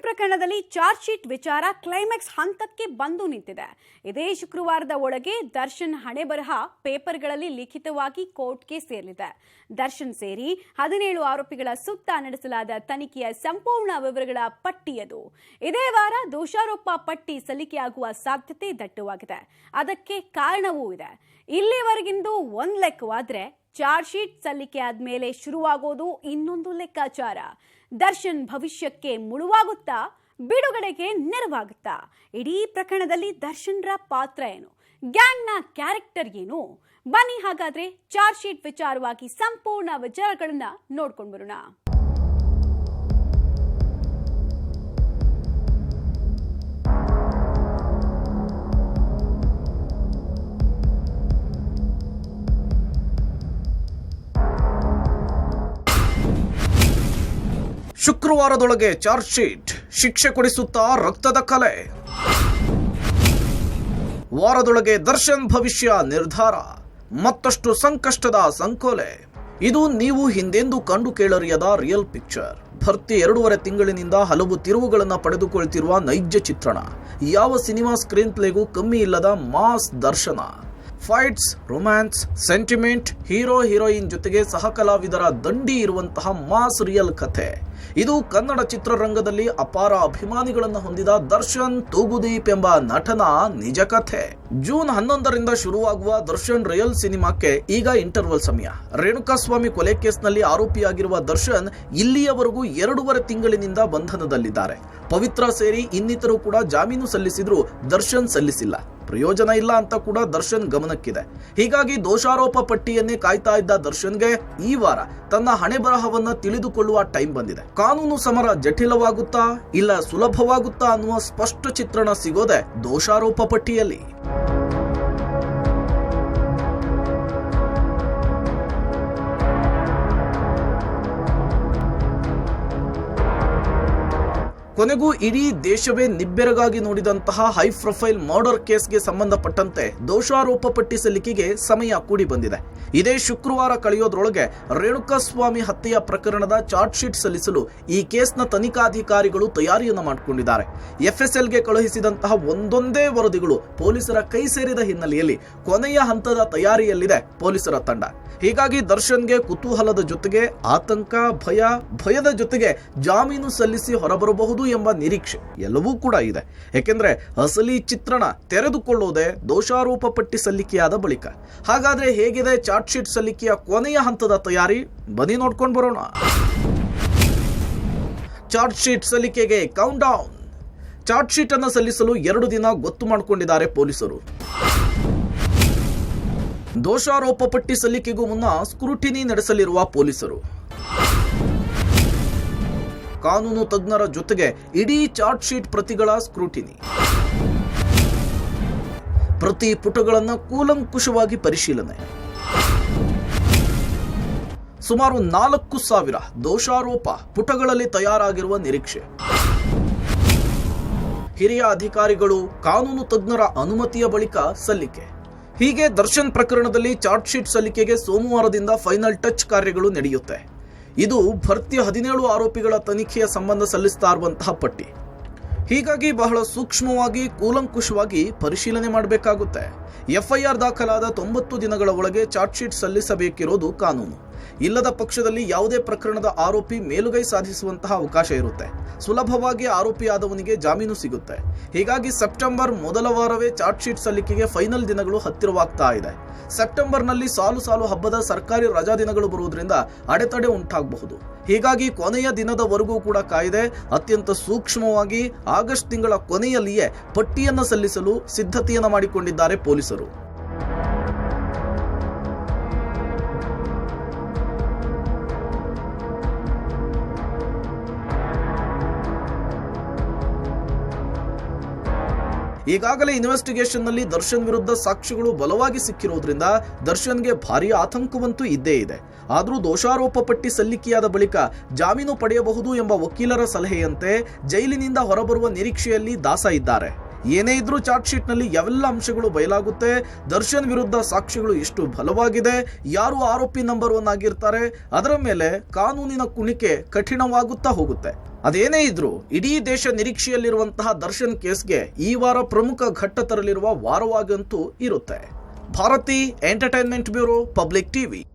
ಪ್ರಕರಣದಲ್ಲಿ charge sheet ವಿಚಾರ climax ಹಂತಕ್ಕೆ ಬಂದು ನಿಂತಿದೆ. ಇದೇ ಶುಕ್ರವಾರದ ಒಳಗೆ ದರ್ಶನ್ ಹಣೆ ಬರಹ ಪೇಪರ್ಗಳಲ್ಲಿ ಲಿಖಿತವಾಗಿ ಕೋರ್ಟ್ಗೆ ಸೇರಲಿದೆ. ದರ್ಶನ್ ಸೇರಿ ಹದಿನೇಳು ಆರೋಪಿಗಳ ಸುತ್ತ ನಡೆಸಲಾದ ತನಿಖೆಯ ಸಂಪೂರ್ಣ ವಿವರಗಳ ಪಟ್ಟಿಯದು ಇದೇ ವಾರ ದೋಷಾರೋಪ ಪಟ್ಟಿ ಸಲ್ಲಿಕೆಯಾಗುವ ಸಾಧ್ಯತೆ ದಟ್ಟವಾಗಿದೆ. ಅದಕ್ಕೆ ಕಾರಣವೂ ಇದೆ. ಇಲ್ಲಿವರೆಗಿಂದು ಒಂದು ಲೆಕ್ಕವಾದ್ರೆ ಚಾರ್ಜ್ ಶೀಟ್ ಸಲ್ಲಿಕೆ ಆದ್ಮೇಲೆ ಶುರುವಾಗೋದು ಇನ್ನೊಂದು ಲೆಕ್ಕಾಚಾರ. ದರ್ಶನ್ ಭವಿಷ್ಯಕ್ಕೆ ಮುಳುವಾಗುತ್ತಾ ಬಿಡುಗಡೆಗೆ ನೆರವಾಗುತ್ತಾ? ಇಡೀ ಪ್ರಕರಣದಲ್ಲಿ ದರ್ಶನ್ರ ಪಾತ್ರ ಏನು? ಗ್ಯಾಂಗ್ನ ಕ್ಯಾರೆಕ್ಟರ್ ಏನು? ಬನ್ನಿ ಹಾಗಾದ್ರೆ ಚಾರ್ಜ್ ಶೀಟ್ ವಿಚಾರವಾಗಿ ಸಂಪೂರ್ಣ ವಿಚಾರಗಳನ್ನ ನೋಡ್ಕೊಂಡು ಬರೋಣ ಶುಕ್ರವಾರದೊಳಗೆ ಚಾರ್ಜ್ ಶೀಟ್, ಶಿಕ್ಷೆ ಕೊಡಿಸುತ್ತಾ ರಕ್ತದ ಕಲೆ. ವಾರದೊಳಗೆ ದರ್ಶನ್ ಭವಿಷ್ಯ ನಿರ್ಧಾರ. ಮತ್ತಷ್ಟು ಸಂಕಷ್ಟದ ಸಂಕೋಲೆ. ಇದು ನೀವು ಹಿಂದೆಂದು ಕಂಡು ಕೇಳರಿಯದ ರಿಯಲ್ ಪಿಕ್ಚರ್ ಭರ್ತಿ ಎರಡೂವರೆ ತಿಂಗಳಿನಿಂದ ಹಲವು ತಿರುವುಗಳನ್ನು ಪಡೆದುಕೊಳ್ತಿರುವ ನೈಜ ಚಿತ್ರಣ. ಯಾವ ಸಿನಿಮಾ ಸ್ಕ್ರೀನ್ ಪ್ಲೇಗೂ ಕಮ್ಮಿ ಇಲ್ಲದ ಮಾಸ್ ದರ್ಶನ. Fights, romance, sentiment, hero, heroine ಜೊತೆಗೆ ಸಹಕಲಾವಿದರ ದಂಡಿ ಇರುವಂತಹ ಮಾಸ್ ರಿಯಲ್ ಕಥೆ. ಇದು ಕನ್ನಡ ಚಿತ್ರರಂಗದಲ್ಲಿ ಅಪಾರ ಅಭಿಮಾನಿಗಳನ್ನು ಹೊಂದಿದ ದರ್ಶನ್ ತೂಗುದೀಪ್ ಎಂಬ ನಟನ ನಿಜ ಕಥೆ. ಜೂನ್ ಹನ್ನೊಂದರಿಂದ ಶುರುವಾಗುವ ದರ್ಶನ್ ರಿಯಲ್ ಸಿನಿಮಾಕ್ಕೆ ಈಗ ಇಂಟರ್ವಲ್ ಸಮಯ. ರೇಣುಕಾಸ್ವಾಮಿ ಕೊಲೆ ಕೇಸ್ನಲ್ಲಿ ಆರೋಪಿಯಾಗಿರುವ ದರ್ಶನ್ ಇಲ್ಲಿಯವರೆಗೂ ಎರಡೂವರೆ ತಿಂಗಳಿನಿಂದ ಬಂಧನದಲ್ಲಿದ್ದಾರೆ. ಪವಿತ್ರ ಸೇರಿ ಇನ್ನಿತರು ಕೂಡ ಜಾಮೀನು ಸಲ್ಲಿಸಿದ್ರು ದರ್ಶನ್ ಸಲ್ಲಿಸಿಲ್ಲ. ಪ್ರಯೋಜನ ಇಲ್ಲ ಅಂತ ಕೂಡ ದರ್ಶನ್ ಗಮನಕ್ಕಿದೆ. ಹೀಗಾಗಿ ದೋಷಾರೋಪ ಪಟ್ಟಿಯನ್ನೇ ಕಾಯ್ತಾ ಇದ್ದ ದರ್ಶನ್ಗೆ ಈ ವಾರ ತನ್ನ ಹಣೆ ಬರಹವನ್ನ ತಿಳಿದುಕೊಳ್ಳುವ ಟೈಮ್ ಬಂದಿದೆ. ಕಾನೂನು ಸಮರ ಜಟಿಲವಾಗುತ್ತಾ ಇಲ್ಲ ಸುಲಭವಾಗುತ್ತಾ ಅನ್ನುವ ಸ್ಪಷ್ಟ ಚಿತ್ರಣ ಸಿಗೋದೆ ದೋಷಾರೋಪ ಪಟ್ಟಿಯಲ್ಲಿ. ಕೊನೆಗೂ ಇಡೀ ದೇಶವೇ ನಿಬ್ಬೆರಗಾಗಿ ನೋಡಿದಂತಹ ಹೈ ಪ್ರೊಫೈಲ್ ಮರ್ಡರ್ ಕೇಸ್ಗೆ ಸಂಬಂಧಪಟ್ಟಂತೆ ದೋಷಾರೋಪ ಪಟ್ಟಿ ಸಲ್ಲಿಕೆಗೆ ಸಮಯ ಕೂಡಿ ಬಂದಿದೆ. ಇದೇ ಶುಕ್ರವಾರ ಕಳೆಯೋದ್ರೊಳಗೆ ರೇಣುಕಾಸ್ವಾಮಿ ಹತ್ಯೆಯ ಪ್ರಕರಣದ ಚಾರ್ಜ್ ಶೀಟ್ ಸಲ್ಲಿಸಲು ಈ ಕೇಸ್ನ ತನಿಖಾಧಿಕಾರಿಗಳು ತಯಾರಿಯನ್ನು ಮಾಡಿಕೊಂಡಿದ್ದಾರೆ. ಎಫ್ಎಸ್ಎಲ್ಗೆ ಕಳುಹಿಸಿದಂತಹ ಒಂದೊಂದೇ ವರದಿಗಳು ಪೊಲೀಸರ ಕೈ ಸೇರಿದ ಹಿನ್ನೆಲೆಯಲ್ಲಿ ಕೊನೆಯ ಹಂತದ ತಯಾರಿಯಲ್ಲಿದೆ ಪೊಲೀಸರ ತಂಡ. ಹೀಗಾಗಿ ದರ್ಶನ್ಗೆ ಕುತೂಹಲದ ಜೊತೆಗೆ ಆತಂಕ, ಭಯ, ಭಯದ ಜೊತೆಗೆ ಜಾಮೀನು ಸಲ್ಲಿಸಿ ಹೊರಬರಬಹುದು ಎಂಬ ನಿರೀಕ್ಷೆ ಎಲ್ಲವೂ ಕೂಡ ಇದೆ. ಏಕೆಂದ್ರೆ ಅಸಲಿ ಚಿತ್ರಣ ತೆರೆದುಕೊಳ್ಳೋದೇ ದೋಷಾರೋಪ ಪಟ್ಟಿ ಸಲ್ಲಿಕೆಯಾದ ಬಳಿಕ. ಹಾಗಾದ್ರೆ ಹೇಗಿದೆ ಚಾರ್ಟ್ ಶೀಟ್ ಸಲ್ಲಿಕೆಯ ಕೊನೆಯ ಹಂತದ ತಯಾರಿ? ಬನ್ನಿ ನೋಡ್ಕೊಂಡು ಬರೋಣ. ಚಾರ್ಟ್ ಶೀಟ್ ಸಲ್ಲಿಕೆಗೆ ಕೌಂಟ್ ಡೌನ್ ಚಾರ್ಟ್ ಶೀಟ್ ಅನ್ನು ಸಲ್ಲಿಸಲು ಎರಡು ದಿನ ಗೊತ್ತು ಮಾಡಿಕೊಂಡಿದ್ದಾರೆ ಪೊಲೀಸರು. ದೋಷಾರೋಪ ಪಟ್ಟಿ ಸಲ್ಲಿಕೆಗೂ ಮುನ್ನ ಸ್ಕ್ರೂಟಿನಿ ನಡೆಸಲಿರುವ ಪೊಲೀಸರು. ಕಾನೂನು ತಜ್ಞರ ಜೊತೆಗೆ ಇಡೀ ಚಾರ್ಜ್ ಶೀಟ್ ಪ್ರತಿಗಳ ಸ್ಕ್ರೂಟಿನಿ. ಪ್ರತಿ ಪುಟಗಳನ್ನು ಕೂಲಂಕುಷವಾಗಿ ಪರಿಶೀಲನೆ. ಸುಮಾರು ನಾಲ್ಕು ಸಾವಿರ ದೋಷಾರೋಪ ಪುಟಗಳಲ್ಲಿ ತಯಾರಾಗಿರುವ ನಿರೀಕ್ಷೆ. ಹಿರಿಯ ಅಧಿಕಾರಿಗಳು ಕಾನೂನು ತಜ್ಞರ ಅನುಮತಿಯ ಬಳಿಕ ಸಲ್ಲಿಕೆ. ಹೀಗೆ ದರ್ಶನ್ ಪ್ರಕರಣದಲ್ಲಿ ಚಾರ್ಜ್ ಶೀಟ್ ಸಲ್ಲಿಕೆಗೆ ಸೋಮವಾರದಿಂದ ಫೈನಲ್ ಟಚ್ ಕಾರ್ಯಗಳು ನಡೆಯುತ್ತೆ. ಇದು ಭರ್ತಿಯ ಹದಿನೇಳು ಆರೋಪಿಗಳ ತನಿಖೆಯ ಸಂಬಂಧ ಸಲ್ಲಿಸ್ತಾ ಇರುವಂತಹ ಪಟ್ಟಿ. ಹೀಗಾಗಿ ಬಹಳ ಸೂಕ್ಷ್ಮವಾಗಿ, ಕೂಲಂಕುಷವಾಗಿ ಪರಿಶೀಲನೆ ಮಾಡಬೇಕಾಗುತ್ತೆ. ಎಫ್ಐಆರ್ ದಾಖಲಾದ ತೊಂಬತ್ತು ದಿನಗಳ ಒಳಗೆ ಚಾರ್ಜ್ ಶೀಟ್ ಸಲ್ಲಿಸಬೇಕಿರೋದು ಕಾನೂನು. ಇಲ್ಲದ ಪಕ್ಷದಲ್ಲಿ ಯಾವುದೇ ಪ್ರಕರಣದ ಆರೋಪಿ ಮೇಲುಗೈ ಸಾಧಿಸುವಂತಹ ಅವಕಾಶ ಇರುತ್ತೆ. ಸುಲಭವಾಗಿ ಆರೋಪಿಯಾದವನಿಗೆ ಜಾಮೀನು ಸಿಗುತ್ತೆ. ಹೀಗಾಗಿ ಸೆಪ್ಟೆಂಬರ್ ಮೊದಲ ವಾರವೇ ಚಾರ್ಜ್ ಶೀಟ್ ಸಲ್ಲಿಕೆಗೆ ಫೈನಲ್ ದಿನಗಳು ಹತ್ತಿರವಾಗ್ತಾ ಇದೆ. ಸೆಪ್ಟೆಂಬರ್ನಲ್ಲಿ ಸಾಲು ಸಾಲು ಹಬ್ಬದ ಸರ್ಕಾರಿ ರಜಾ ದಿನಗಳು ಬರುವುದರಿಂದ ಅಡೆತಡೆ ಉಂಟಾಗಬಹುದು. ಹೀಗಾಗಿ ಕೊನೆಯ ದಿನದವರೆಗೂ ಕೂಡ ಕಾಯ್ದೆ ಅತ್ಯಂತ ಸೂಕ್ಷ್ಮವಾಗಿ ಆಗಸ್ಟ್ ತಿಂಗಳ ಕೊನೆಯಲ್ಲಿಯೇ ಪಟ್ಟಿಯನ್ನು ಸಲ್ಲಿಸಲು ಸಿದ್ಧತೆಯನ್ನು ಮಾಡಿಕೊಂಡಿದ್ದಾರೆ ಪೊಲೀಸರು. ಈಗಾಗಲೇ ಇನ್ವೆಸ್ಟಿಗೇಷನ್ನಲ್ಲಿ ದರ್ಶನ್ ವಿರುದ್ಧ ಸಾಕ್ಷಿಗಳು ಬಲವಾಗಿ ಸಿಕ್ಕಿರುವುದರಿಂದ ದರ್ಶನ್ಗೆ ಭಾರಿ ಆತಂಕವಂತೂ ಇದ್ದೇ ಇದೆ. ಆದರೂ ದೋಷಾರೋಪ ಪಟ್ಟಿ ಸಲ್ಲಿಕೆಯಾದ ಬಳಿಕ ಜಾಮೀನು ಪಡೆಯಬಹುದು ಎಂಬ ವಕೀಲರ ಸಲಹೆಯಂತೆ ಜೈಲಿನಿಂದ ಹೊರಬರುವ ನಿರೀಕ್ಷೆಯಲ್ಲಿ ದಾಸ ಇದ್ದಾರೆ. ಏನೇ ಇದ್ರೂ ಶೀಟ್ನಲ್ಲಿ ಯಾವೆಲ್ಲ ಅಂಶಗಳು ಬಯಲಾಗುತ್ತೆ. ದರ್ಶನ್ ವಿರುದ್ಧ ಸಾಕ್ಷಿಗಳು ಎಷ್ಟು ಬಲವಾಗಿದೆ, ಯಾರು ಆರೋಪಿ ನಂಬರ್ ಒನ್ ಆಗಿರ್ತಾರೆ, ಅದರ ಮೇಲೆ ಕಾನೂನಿನ ಕುಣಿಕೆ ಕಠಿಣವಾಗುತ್ತಾ ಹೋಗುತ್ತೆ. ಅದೇನೇ ಇದ್ರೂ ಇಡೀ ದೇಶ ನಿರೀಕ್ಷೆಯಲ್ಲಿರುವಂತಹ ದರ್ಶನ್ ಕೇಸ್ಗೆ ಈ ವಾರ ಪ್ರಮುಖ ಘಟ್ಟ ತರಲಿರುವ ವಾರವಾಗಂತೂ ಇರುತ್ತೆ. Bharathi entertainment bureau, public TV.